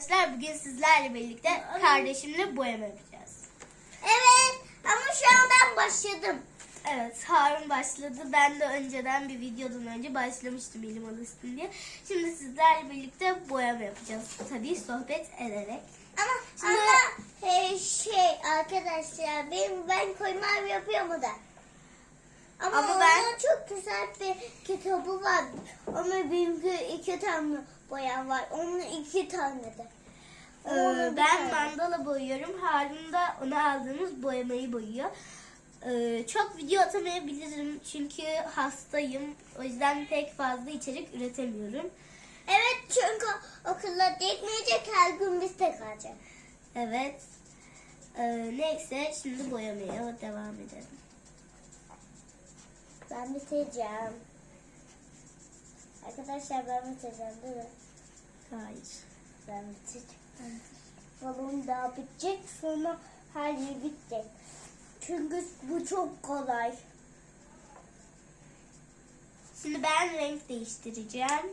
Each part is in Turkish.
Arkadaşlar bugün sizlerle birlikte kardeşimle boyama yapacağız. Evet ama şu an ben başladım. Evet Harun başladı. Ben de önceden bir videodan önce başlamıştım ilim alışsın diye. Şimdi sizlerle birlikte boyama yapacağız. Tabii sohbet ederek. Ama Şimdi- ama e, şey arkadaşlar benim ben koymam yapıyorum da. Ama, Ama onun ben- güzel bir kitabı var. Ama benimki iki tane boyam var. Onun iki tane de. Ee, ben mandala boyuyorum. Harun da ona aldığımız boyamayı boyuyor. Ee, çok video atamayabilirim çünkü hastayım. O yüzden pek fazla içerik üretemiyorum. Evet çünkü okulda gitmeyecek her gün biz tek kalacak. Evet. Ee, neyse şimdi boyamaya devam edelim. Ben bitireceğim. Arkadaşlar ben bitireceğim değil mi? Hayır. Ben bitireceğim. Balon daha bitecek sonra her yer bitecek. Çünkü bu çok kolay. Şimdi ben renk değiştireceğim.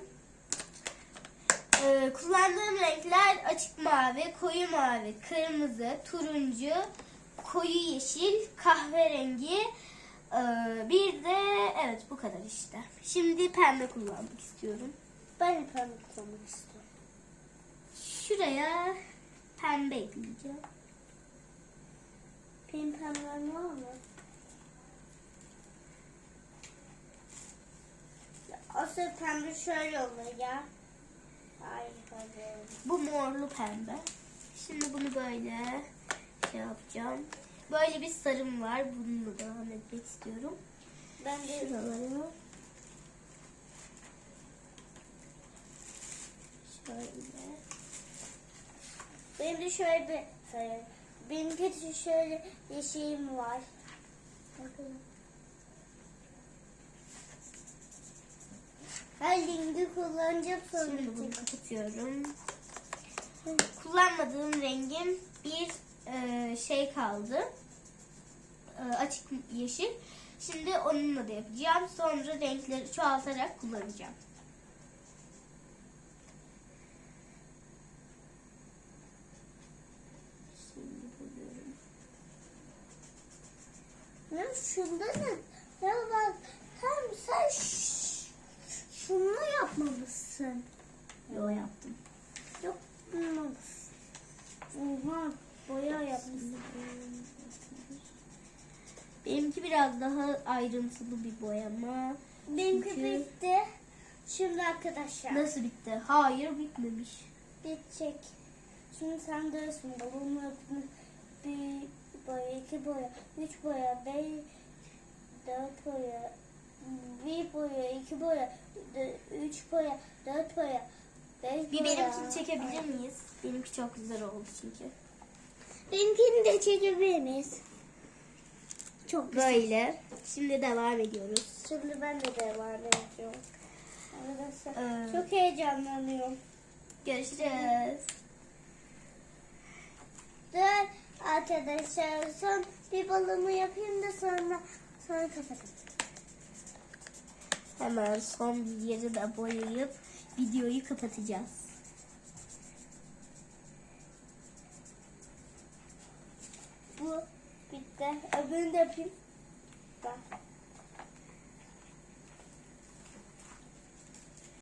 Ee, kullandığım renkler açık mavi, koyu mavi, kırmızı, turuncu, koyu yeşil, kahverengi. Ee, bir de evet bu kadar işte. Şimdi pembe kullanmak istiyorum. Ben de pembe kullanmak istiyorum. Şuraya pembe ekleyeceğim. Benim pembem var mı? Asıl pembe şöyle olur ya. Hayır hayır. Bu morlu pembe. Şimdi bunu böyle şey yapacağım. Böyle bir sarım var. Bununla devam etmek istiyorum. Ben de Şuraları. Şöyle. benim de şöyle bir hayır. Benimki de şöyle yeşilim var. Bakın. Her rengi kullanacağım sonra Şimdi bunu kapatıyorum. Kullanmadığım rengim bir e, şey kaldı. E, açık yeşil. Şimdi onunla da yapacağım. Sonra renkleri çoğaltarak kullanacağım. Ne şunda ne? Ya bak tam sen şunu yapmamışsın. Yo yaptım. Yok yapmamışsın. Oha boya yapmışsın. Benimki biraz daha ayrıntılı bir boyama. Benimki Çünkü- bitti. Şimdi arkadaşlar Nasıl bitti? Hayır bitmemiş. bitecek. Şimdi sen diyorsun balonla yapın. Bir boya, iki boya, üç boya, beş, dört boya, bir boya, iki boya, üç boya, dört boya, beş Bir boya. benimkini çekebilir miyiz? Benimki çok güzel oldu çünkü. Benimkini de çekebilir miyiz? Çok güzel. Böyle. Şimdi devam ediyoruz. Şimdi ben de devam edeceğim. Arkadaşlar Ee, çok heyecanlanıyorum. Görüşürüz. Dur arkadaşlar son bir balımı yapayım da sonra sonra kapatayım. Hemen son bir yeri de boyayıp videoyu kapatacağız. Öbürünü de yapayım. Bak.